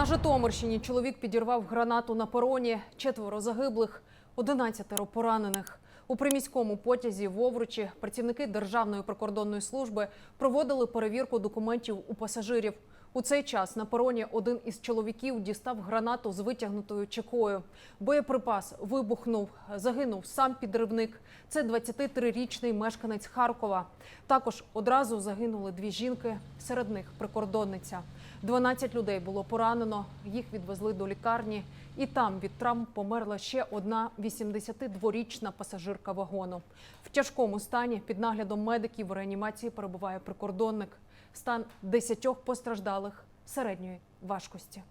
На Житомирщині чоловік підірвав гранату на пероні. Четверо загиблих, одинадцятеро поранених. У приміському потязі в Овручі працівники Державної прикордонної служби проводили перевірку документів у пасажирів. У цей час на пероні один із чоловіків дістав гранату з витягнутою чекою. Боєприпас вибухнув. Загинув сам підривник. Це 23-річний мешканець Харкова. Також одразу загинули дві жінки, серед них прикордонниця. 12 людей було поранено. Їх відвезли до лікарні, і там від травм померла ще одна 82-річна пасажирка вагону. В тяжкому стані під наглядом медиків в реанімації перебуває прикордонник. Стан 10 постраждалих середньої важкості.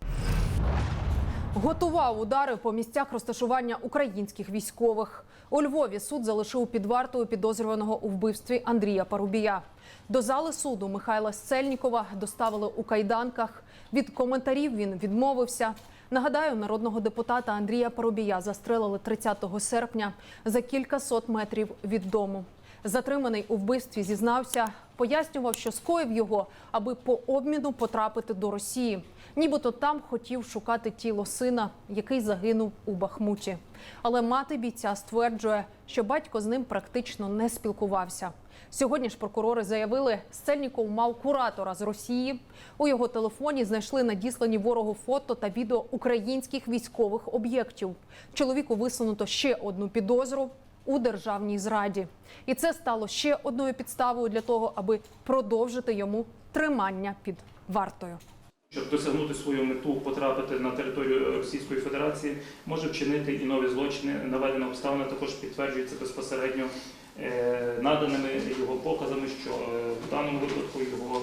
Готував удари по місцях розташування українських військових. У Львові суд залишив під вартою підозрюваного у вбивстві Андрія Парубія. До зали суду Михайла Сцельнікова доставили у кайданках. Від коментарів він відмовився. Нагадаю, народного депутата Андрія Парубія застрелили 30 серпня за кілька сот метрів від дому. Затриманий у вбивстві зізнався, пояснював, що скоїв його, аби по обміну потрапити до Росії. Нібито там хотів шукати тіло сина, який загинув у Бахмуті. Але мати бійця стверджує, що батько з ним практично не спілкувався. Сьогодні ж прокурори заявили, Сцельніков мав куратора з Росії. У його телефоні знайшли надіслані ворогу фото та відео українських військових об'єктів. Чоловіку висунуто ще одну підозру у державній зраді, і це стало ще одною підставою для того, аби продовжити йому тримання під вартою. Щоб досягнути свою мету, потрапити на територію Російської Федерації, може вчинити і нові злочини. Наведена обставина також підтверджується безпосередньо е, наданими його показами, що е, в даному випадку його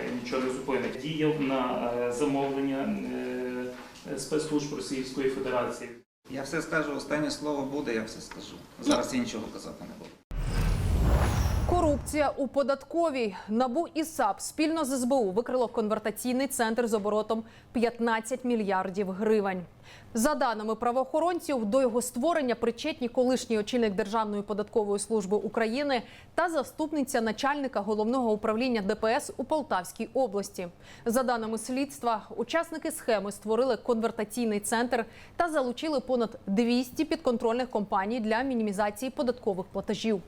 е, нічого не зупинить. Діяв на замовлення спецслужб Російської Федерації. Я все скажу, останнє слово буде, я все скажу. Зараз я нічого казати не буду. Корупція у податковій набу і САП спільно з СБУ викрило конвертаційний центр з оборотом 15 мільярдів гривень. За даними правоохоронців, до його створення причетні колишній очільник Державної податкової служби України та заступниця начальника головного управління ДПС у Полтавській області. За даними слідства, учасники схеми створили конвертаційний центр та залучили понад 200 підконтрольних компаній для мінімізації податкових платежів.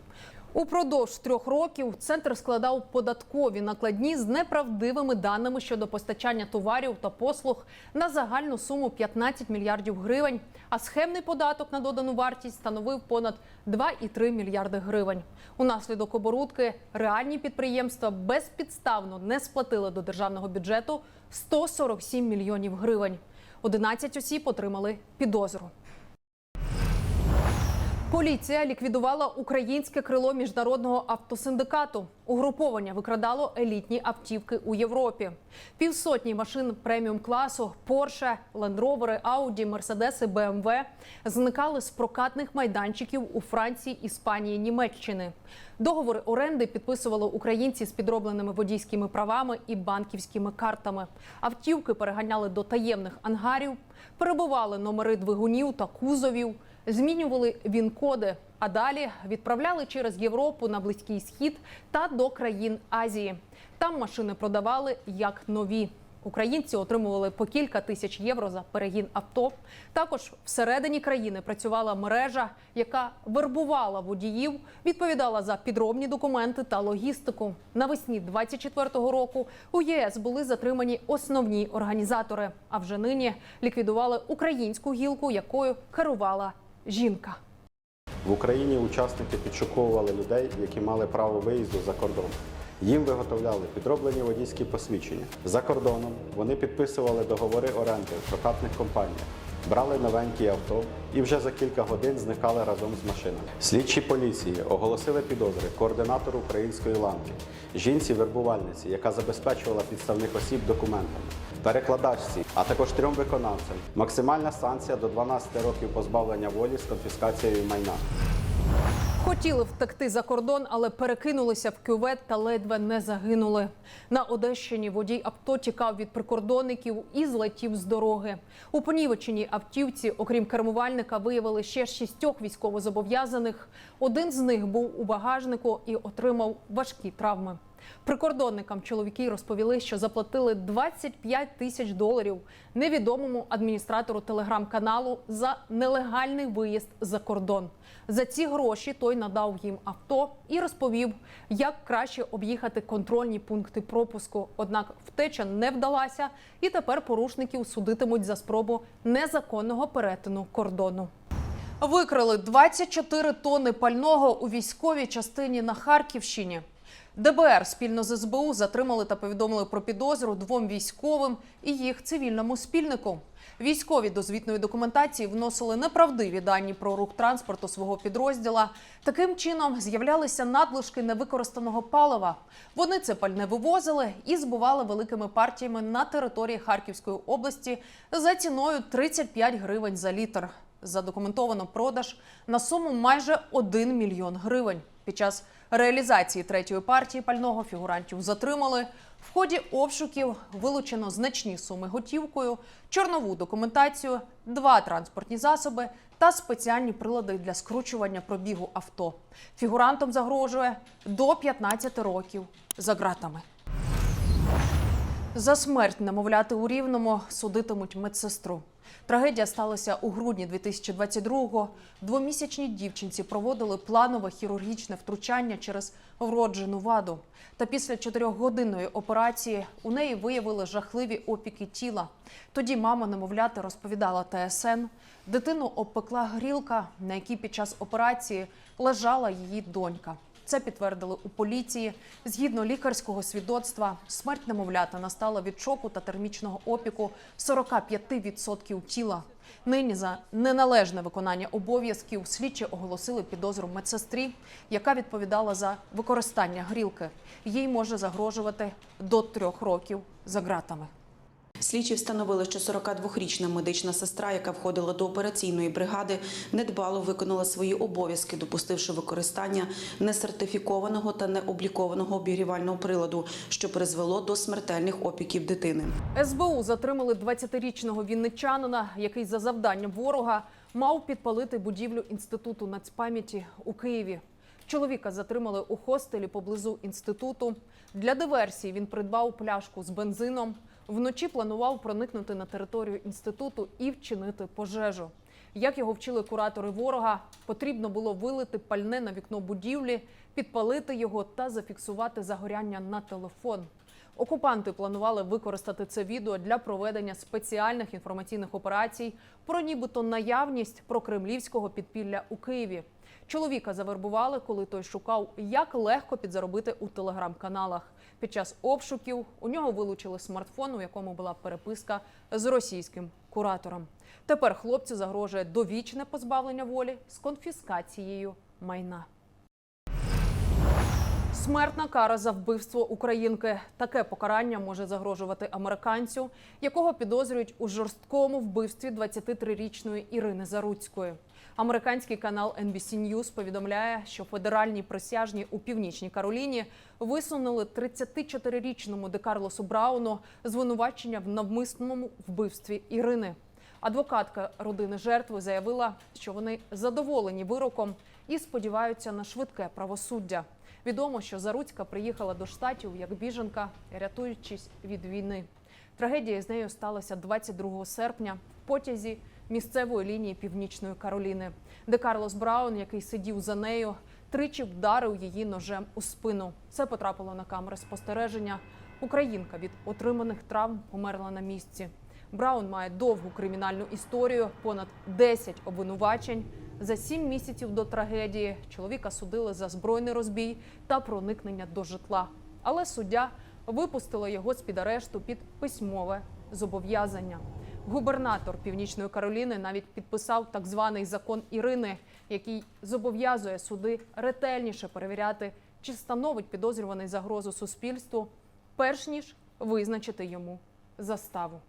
Упродовж трьох років центр складав податкові накладні з неправдивими даними щодо постачання товарів та послуг на загальну суму 15 мільярдів гривень. А схемний податок на додану вартість становив понад 2,3 мільярди гривень. Унаслідок оборудки реальні підприємства безпідставно не сплатили до державного бюджету 147 мільйонів гривень. 11 осіб отримали підозру. Поліція ліквідувала українське крило міжнародного автосиндикату. Угруповання викрадало елітні автівки у Європі. Півсотні машин преміум класу Land Rover, Audi, Mercedes, BMW зникали з прокатних майданчиків у Франції, Іспанії, Німеччини. Договори оренди підписували українці з підробленими водійськими правами і банківськими картами. Автівки переганяли до таємних ангарів, перебували номери двигунів та кузовів змінювали він-коди, а далі відправляли через Європу на Близький Схід та до країн Азії. Там машини продавали як нові. Українці отримували по кілька тисяч євро за перегін авто. Також всередині країни працювала мережа, яка вербувала водіїв, відповідала за підробні документи та логістику. Навесні 24-го року у ЄС були затримані основні організатори. А вже нині ліквідували українську гілку, якою керувала жінка. В Україні учасники підшуковували людей, які мали право виїзду за кордон. Їм виготовляли підроблені водійські посвідчення. За кордоном вони підписували договори оренди в прокатних компаніях, брали новенькі авто і вже за кілька годин зникали разом з машинами. Слідчі поліції оголосили підозри координатору української ланки, жінці-вербувальниці, яка забезпечувала підставних осіб документами, перекладачці, а також трьом виконавцям. Максимальна санкція до 12 років позбавлення волі з конфіскацією майна. Хотіли втекти за кордон, але перекинулися в кювет та ледве не загинули. На Одещині водій авто тікав від прикордонників і злетів з дороги. У понівеченій автівці, окрім кермувальника, виявили ще шістьох військовозобов'язаних. Один з них був у багажнику і отримав важкі травми. Прикордонникам чоловіки розповіли, що заплатили 25 тисяч доларів невідомому адміністратору телеграм-каналу за нелегальний виїзд за кордон. За ці гроші той надав їм авто і розповів, як краще об'їхати контрольні пункти пропуску. Однак втеча не вдалася, і тепер порушників судитимуть за спробу незаконного перетину кордону. Викрили 24 тонни пального у військовій частині на Харківщині. ДБР спільно з СБУ затримали та повідомили про підозру двом військовим і їх цивільному спільнику. Військові до звітної документації вносили неправдиві дані про рух транспорту свого підрозділа. Таким чином з'являлися надлишки невикористаного палива. Вони це пальне вивозили і збували великими партіями на території Харківської області за ціною 35 гривень за літр. Задокументовано продаж на суму майже 1 мільйон гривень. Під час реалізації третьої партії пального фігурантів затримали. В ході обшуків вилучено значні суми готівкою, чорнову документацію, два транспортні засоби та спеціальні прилади для скручування пробігу авто. Фігурантам загрожує до 15 років за ґратами. За смерть немовляти у Рівному судитимуть медсестру. Трагедія сталася у грудні 2022-го. Двомісячній дівчинці проводили планове хірургічне втручання через вроджену ваду. Та після чотирьохгодинної операції у неї виявили жахливі опіки тіла. Тоді мама немовляти розповідала ТСН. Дитину обпекла грілка, на якій під час операції лежала її донька. Це підтвердили у поліції. Згідно лікарського свідоцтва, смерть немовлята настала від шоку та термічного опіку 45% тіла. Нині за неналежне виконання обов'язків слідчі оголосили підозру медсестрі, яка відповідала за використання грілки. Їй може загрожувати до трьох років за ґратами. Слідчі встановили, що 42-річна медична сестра, яка входила до операційної бригади, недбало виконала свої обов'язки, допустивши використання несертифікованого та необлікованого обігрівального приладу, що призвело до смертельних опіків дитини. СБУ затримали 20-річного вінничанина, який за завданням ворога мав підпалити будівлю інституту нацпам'яті у Києві. Чоловіка затримали у хостелі поблизу інституту. Для диверсії він придбав пляшку з бензином. Вночі планував проникнути на територію інституту і вчинити пожежу. Як його вчили куратори ворога, потрібно було вилити пальне на вікно будівлі, підпалити його та зафіксувати загоряння на телефон. Окупанти планували використати це відео для проведення спеціальних інформаційних операцій про нібито наявність прокремлівського підпілля у Києві. Чоловіка завербували, коли той шукав, як легко підзаробити у телеграм-каналах. Під час обшуків у нього вилучили смартфон, у якому була переписка з російським куратором. Тепер хлопцю загрожує довічне позбавлення волі з конфіскацією майна. Смертна кара за вбивство українки. Таке покарання може загрожувати американцю, якого підозрюють у жорсткому вбивстві 23-річної Ірини Заруцької. Американський канал NBC News повідомляє, що федеральні присяжні у північній Кароліні висунули 34-річному Декарлосу Брауну звинувачення в навмисному вбивстві Ірини. Адвокатка родини жертви заявила, що вони задоволені вироком і сподіваються на швидке правосуддя. Відомо, що Заруцька приїхала до штатів як біженка, рятуючись від війни. Трагедія з нею сталася 22 серпня в потязі місцевої лінії Північної Кароліни, де Карлос Браун, який сидів за нею, тричі вдарив її ножем у спину. Це потрапило на камери спостереження. Українка від отриманих травм померла на місці. Браун має довгу кримінальну історію, понад 10 обвинувачень. За сім місяців до трагедії чоловіка судили за збройний розбій та проникнення до житла. Але суддя випустила його з під арешту під письмове зобов'язання. Губернатор Північної Кароліни навіть підписав так званий закон Ірини, який зобов'язує суди ретельніше перевіряти, чи становить підозрюваний загрозу суспільству, перш ніж визначити йому заставу.